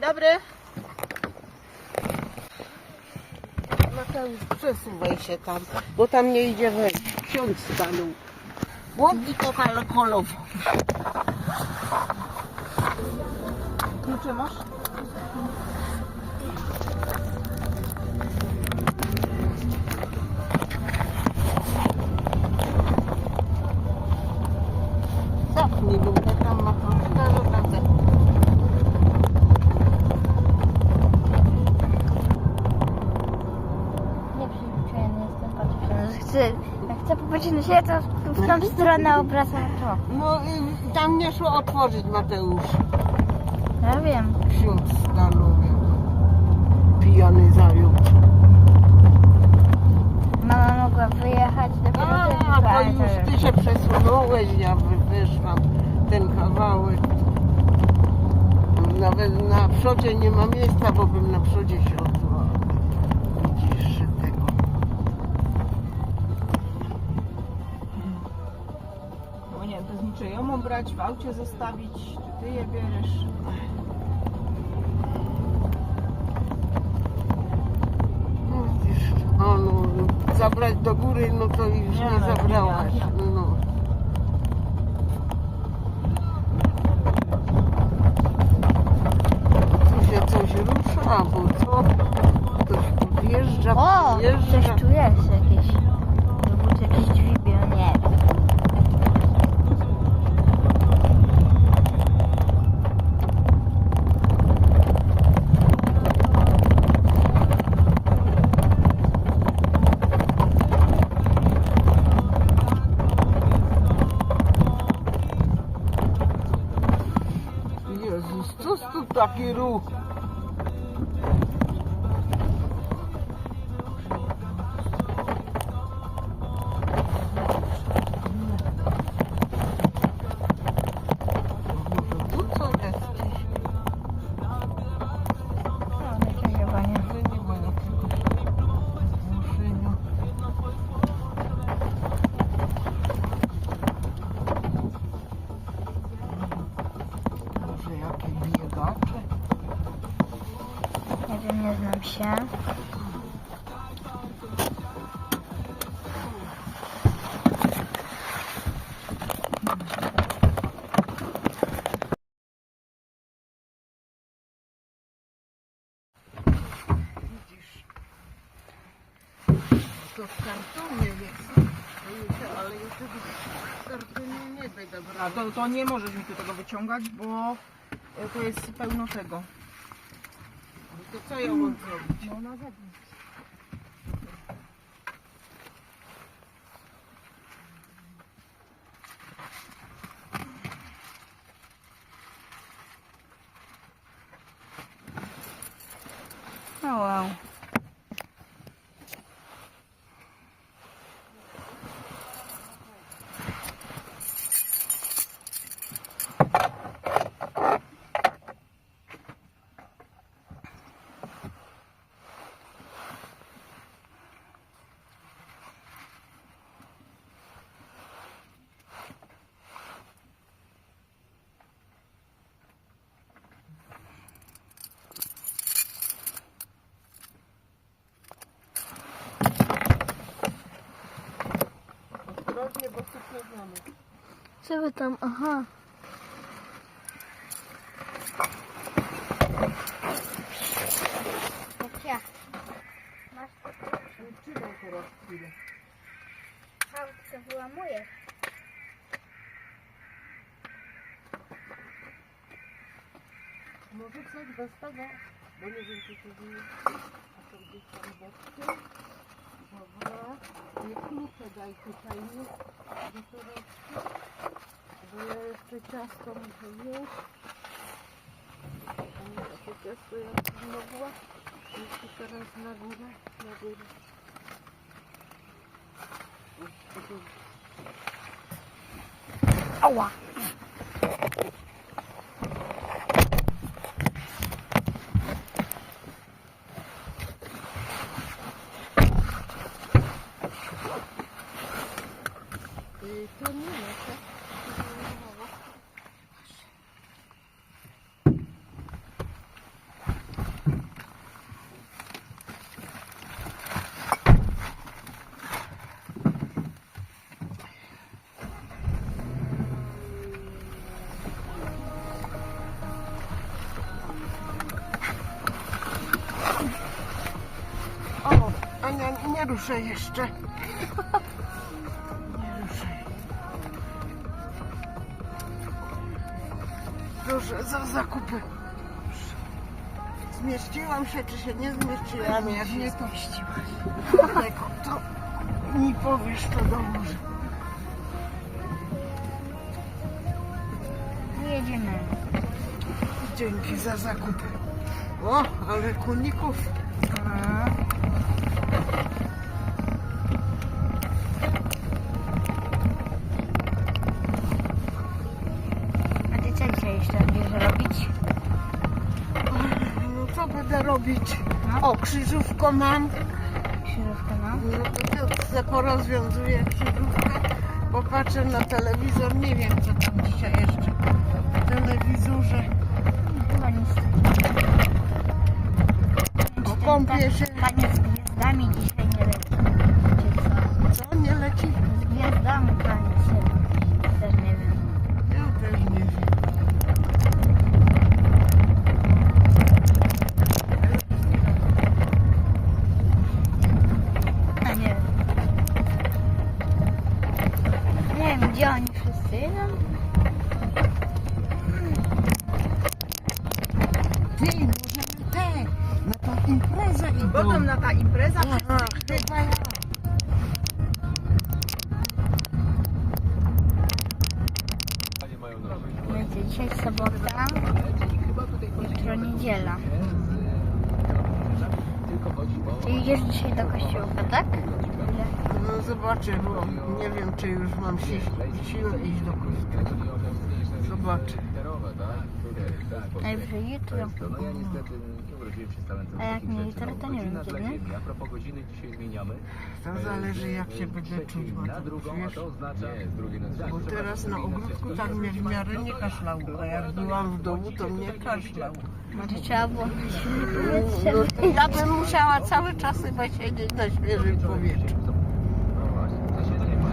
Dzień dobry. Mateusz, przesuwaj się tam, bo tam nie idzie wejść. Ksiądz stanął. Błądnik alkoholowy. Klucze masz? Tak ma proszę, dobra, zapnij. Nie przyzwyczajony jestem patrzeć. Chcę, jak na siebie, to w tą stronę obracam to. No y, tam nie szło otworzyć Mateusz. Ja wiem. Ksiądz stanął. Pijany zajął. Mama mogła wyjechać dopiero A, to ale już to ty się przesunąłeś, ja wy- wyszłam ten kawałek. Nawet na przodzie nie ma miejsca, bo bym na przodzie się z niczyją brać, w aucie zostawić, czy ty je bierzesz? No widzisz, o no, zabrać do góry, no to już Nie, nie, no, nie, zabrałaś. nie. No. Tu się coś rusza, bo co? Ktoś podjeżdża, O, coś podjeżdża. tu jest tu znam się. To w kartonie jest. Ale ja tego w kartonie nie będę brała. to, to nie możesz mi tu tego wyciągać, bo to jest pełno tego. To co ja mam zrobić? No. Co wy tam? Aha. Ja. Masz Trzymaj teraz to wyłamujesz. Może coś bez bo nie wiem, czy to jest. A to gdzieś tam boczkiem. Dobra. Nie klucze daj tutaj? Do torebki. Bo ja jeszcze ciasto muszę wziąć. A to ciasto jak mogła. Jeszcze teraz na górę, na górę. Ała. Nie ruszę jeszcze. Nie ruszaj. Proszę za zakupy. Zmieściłam się, czy się nie zmieściłam? Jak nie pomieściłaś. Tego, to mi powiesz to dobrze. Jedziemy. Dzięki za zakupy. O, ale kuników. A robić? O, krzyżówkę mam. Krzyżówkę, no. No to to porozwiązuję krzyżówkę, bo patrzę na telewizor. Nie wiem, co tam dzisiaj jeszcze w telewizorze. Chyba nic. Okąpię się. Panie z gwiazdami dzisiaj nie leci. Co? Co, nie leci? Z gwiazdami Potem na ta impreza Aha, chyba ja. Wiecie, dzisiaj sobota, jutro niedziela. Ty idziesz dzisiaj do kościołka, tak? No zobaczę, bo nie wiem, czy już mam si siłę iść do kościoła. Zobaczę. Najwyżej jutro. No ja niestety nie urodziłem się z talentem A jak takich nie jutro, No, to nie wiem kiedy. A propos godziny dzisiaj zmieniamy. To zależy, jak się będę czuć, bo na to drugą, a wiesz, bo teraz na ogródku tak mnie w miarę nie kaszlało, a jak byłam w domu, to mnie kaszlał. Może trzeba było No, ja bym musiała cały czas chyba siedzieć na świeżym powietrzu. No właśnie, to się nie ma.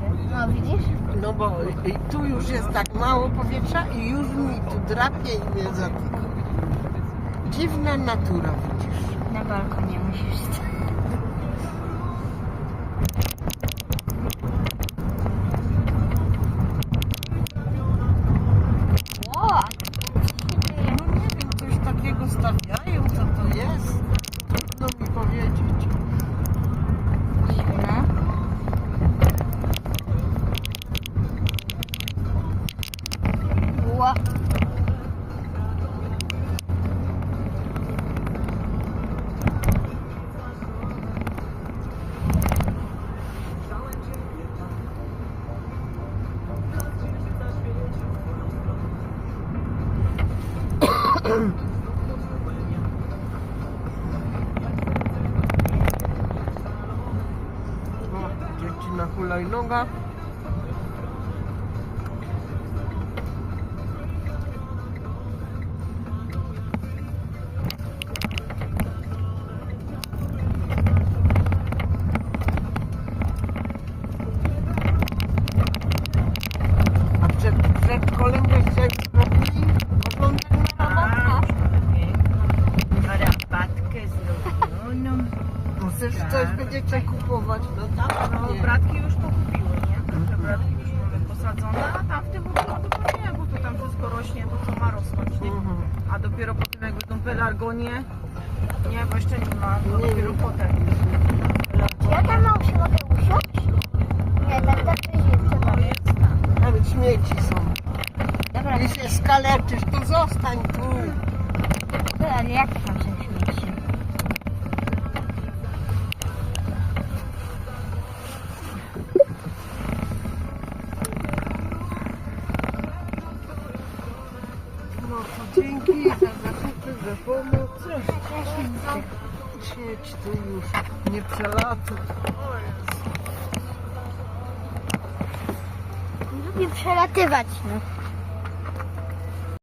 No widzisz? No bo i tu już jest tak mało powietrza i już mi tu drapie i mnie zatyka. Dziwna natura, widzisz. Na balkonie musisz stać. Na hulajnogach. No Chcesz coś będziecie kupować? No tak, No nie. bratki już pokupiły, nie? Te bratki już mamy posadzone, a tam w tym ogródku to nie, bo to tam wszystko rośnie, to co ma rosnąć, nie? Mhm. A dopiero potem jak będą pelargonie, nie, bo jeszcze nie ma, to Nie dopiero potem. Ja tam mam się mogę usiąść? Nie, tak tak to jest. tam? Nawet śmieci są. Dobra, Jeśli się skaleczysz, to zostań tu. to, ale jak tam Siedź tu już, nie przelatuj. Lubię przelatywać, no.